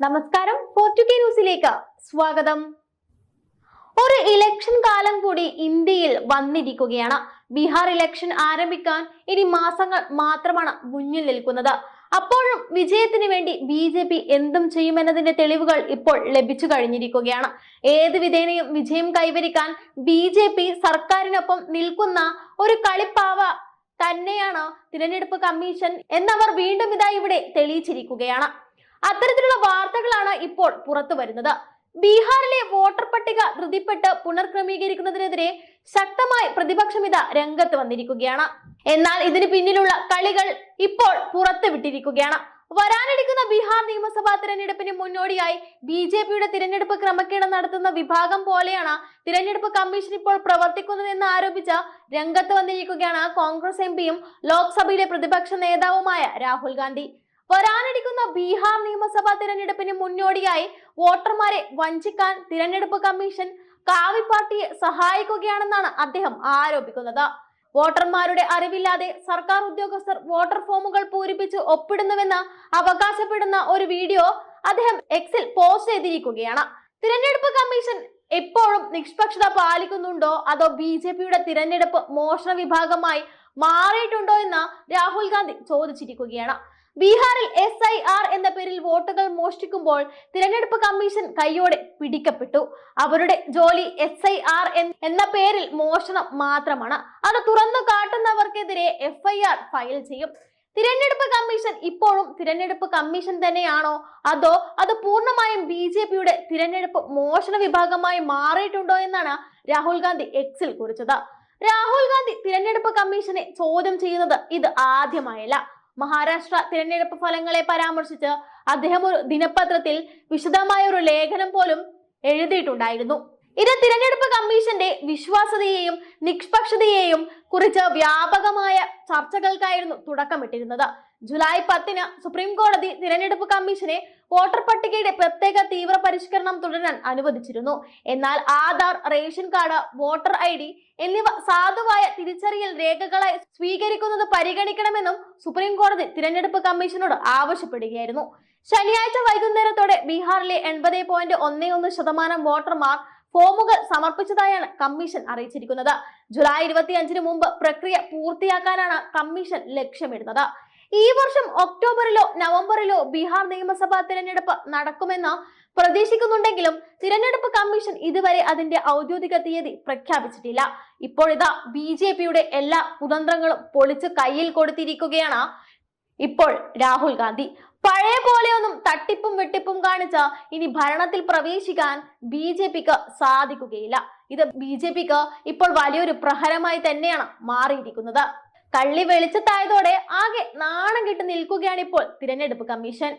നമസ്കാരം ഫോർട്ടുകെ ന്യൂസിലേക്ക് സ്വാഗതം. ഒരു ഇലക്ഷൻ കാലം കൂടി ഇന്ത്യയിൽ വന്നിരിക്കുകയാണ്. ബീഹാർ ഇലക്ഷൻ ആരംഭിക്കാൻ ഇനി മാസങ്ങൾ മാത്രമാണ് മുന്നിൽ നിൽക്കുന്നത്. അപ്പോഴും വിജയത്തിന് വേണ്ടി ബി ജെ പി എന്തും ചെയ്യുമെന്നതിന്റെ തെളിവുകൾ ഇപ്പോൾ ലഭിച്ചു കഴിഞ്ഞിരിക്കുകയാണ്. ഏത് വിധേനയും വിജയം കൈവരിക്കാൻ ബി ജെ പി സർക്കാരിനൊപ്പം നിൽക്കുന്ന ഒരു കളിപ്പാവ തന്നെയാണ് തിരഞ്ഞെടുപ്പ് കമ്മീഷൻ എന്നവർ വീണ്ടും ഇതാ ഇവിടെ തെളിയിച്ചിരിക്കുകയാണ്. അത്തരത്തിലുള്ള വാർത്തകളാണ് ഇപ്പോൾ പുറത്തു വരുന്നത്. ബീഹാറിലെ വോട്ടർ പട്ടിക ധൃതിപ്പെട്ട് പുനർക്രമീകരിക്കുന്നതിനെതിരെ ശക്തമായി പ്രതിപക്ഷം ഇത് രംഗത്ത് വന്നിരിക്കുകയാണ്. എന്നാൽ ഇതിന് പിന്നിലുള്ള കളികൾ ഇപ്പോൾ പുറത്തു വിട്ടിരിക്കുകയാണ്. വരാനിരിക്കുന്ന ബീഹാർ നിയമസഭാ തിരഞ്ഞെടുപ്പിന് മുന്നോടിയായി ബി ജെ പിയുടെ തിരഞ്ഞെടുപ്പ് ക്രമക്കേട് നടത്തുന്ന വിഭാഗം പോലെയാണ് തിരഞ്ഞെടുപ്പ് കമ്മീഷൻ ഇപ്പോൾ പ്രവർത്തിക്കുന്നതെന്ന് ആരോപിച്ച രംഗത്ത് വന്നിരിക്കുകയാണ് കോൺഗ്രസ് എം പിയും ലോക്സഭയിലെ പ്രതിപക്ഷ നേതാവുമായ രാഹുൽ ഗാന്ധി. വരാനിരിക്കുന്ന ബീഹാർ നിയമസഭാ തിരഞ്ഞെടുപ്പിന് മുന്നോടിയായി വോട്ടർമാരെ വഞ്ചിക്കാൻ തിരഞ്ഞെടുപ്പ് കമ്മീഷൻ കാവി പാർട്ടിയെ സഹായിക്കുകയാണെന്നാണ് അദ്ദേഹം ആരോപിക്കുന്നത്. വോട്ടർമാരുടെ അറിവില്ലാതെ സർക്കാർ ഉദ്യോഗസ്ഥർ വോട്ടർ ഫോമുകൾ പൂരിപ്പിച്ച് ഒപ്പിടുന്നുവെന്ന് അവകാശപ്പെടുന്ന ഒരു വീഡിയോ അദ്ദേഹം എക്സിൽ പോസ്റ്റ് ചെയ്തിരിക്കുകയാണ്. തിരഞ്ഞെടുപ്പ് കമ്മീഷൻ എപ്പോഴും നിഷ്പക്ഷത പാലിക്കുന്നുണ്ടോ? അതോ ബി ജെ പിയുടെ തിരഞ്ഞെടുപ്പ് മോഷണ വിഭാഗമായി മാറിയിട്ടുണ്ടോ എന്ന് രാഹുൽ ഗാന്ധി ചോദിച്ചിരിക്കുകയാണ്. ബീഹാറിൽ എസ് ഐ ആർ എന്ന പേരിൽ വോട്ടുകൾ മോഷ്ടിക്കുമ്പോൾ തിരഞ്ഞെടുപ്പ് കമ്മീഷൻ കൈയോടെ പിടിക്കപ്പെട്ടു. അവരുടെ ജോലി എസ് ഐ ആർ എന്ന പേരിൽ മോഷണം മാത്രമാണ്. അത് തുറന്നു കാട്ടുന്നവർക്കെതിരെ എഫ് ഐ ആർ ഫയൽ ചെയ്യും. തിരഞ്ഞെടുപ്പ് കമ്മീഷൻ ഇപ്പോഴും തിരഞ്ഞെടുപ്പ് കമ്മീഷൻ തന്നെയാണോ? അതോ അത് പൂർണമായും ബി ജെ പിയുടെ തിരഞ്ഞെടുപ്പ് മോഷണ വിഭാഗമായി മാറിയിട്ടുണ്ടോ എന്നാണ് രാഹുൽ ഗാന്ധി എക്സിൽ കുറിച്ചത്. രാഹുൽ ഗാന്ധി തിരഞ്ഞെടുപ്പ് കമ്മീഷനെ ചോദ്യം ചെയ്യുന്നത് ഇത് ആദ്യമായല്ല. മഹാരാഷ്ട്ര തിരഞ്ഞെടുപ്പ് ഫലങ്ങളെ പരാമർശിച്ച് അദ്ദേഹം ഒരു ദിനപത്രത്തിൽ വിശദമായ ഒരു ലേഖനം പോലും എഴുതിയിട്ടുണ്ടായിരുന്നു. ഇത് തിരഞ്ഞെടുപ്പ് കമ്മീഷന്റെ വിശ്വാസ്യതയെയും നിഷ്പക്ഷതയെയും കുറിച്ച് വ്യാപകമായ ചർച്ചകൾക്കായിരുന്നു തുടക്കമിട്ടിരുന്നത്. ജൂലൈ പത്തിന് സുപ്രീം കോടതി തിരഞ്ഞെടുപ്പ് കമ്മീഷനെ വോട്ടർ പട്ടികയുടെ പ്രത്യേക തീവ്ര പരിഷ്കരണം തുടരാൻ അനുവദിച്ചിരുന്നു. എന്നാൽ Aadhaar ration card voter I D എന്നിവ സാധുവായ തിരിച്ചറിയൽ രേഖകളായി സ്വീകരിക്കുന്നത് പരിഗണിക്കണമെന്നും സുപ്രീം കോടതി തിരഞ്ഞെടുപ്പ് കമ്മീഷനോട് ആവശ്യപ്പെടുകയായിരുന്നു. ശനിയാഴ്ച വൈകുന്നേരത്തോടെ ബീഹാറിലെ എൺപത് പോയിന്റ് ഒന്ന് ഒന്ന് ശതമാനം വോട്ടർമാർ ഫോമുകൾ സമർപ്പിച്ചതായാണ് കമ്മീഷൻ അറിയിച്ചിരിക്കുന്നത്. ജൂലൈ ഇരുപത്തിയഞ്ചിന് മുമ്പ് പ്രക്രിയ പൂർത്തിയാക്കാനാണ് കമ്മീഷൻ ലക്ഷ്യമിടുന്നത്. ഈ വർഷം ഒക്ടോബറിലോ നവംബറിലോ ബീഹാർ നിയമസഭാ തിരഞ്ഞെടുപ്പ് നടക്കുമെന്ന് പ്രതീക്ഷിക്കുന്നുണ്ടെങ്കിലും തിരഞ്ഞെടുപ്പ് കമ്മീഷൻ ഇതുവരെ അതിന്റെ ഔദ്യോഗിക തീയതി പ്രഖ്യാപിച്ചിട്ടില്ല. ഇപ്പോഴിതാ ബി ജെ പിയുടെ എല്ലാ കുതന്ത്രങ്ങളും പൊളിച്ച് കയ്യിൽ കൊടുത്തിരിക്കുകയാണ് ഇപ്പോൾ രാഹുൽ ഗാന്ധി. പഴയ പോലെയൊന്നും തട്ടിപ്പും വെട്ടിപ്പും കാണിച്ച ഇനി ഭരണത്തിൽ പ്രവേശിക്കാൻ ബി ജെ പിക്ക് സാധിക്കുകയില്ല. ഇത് ബി ജെ പിക്ക് ഇപ്പോൾ വലിയൊരു പ്രഹരമായി തന്നെയാണ് മാറിയിരിക്കുന്നത്. കള്ളി വെളിച്ചത്തായതോടെ ആകെ നാണം കെട്ട് നിൽക്കുകയാണ് ഇപ്പോൾ തിരഞ്ഞെടുപ്പ് കമ്മീഷൻ.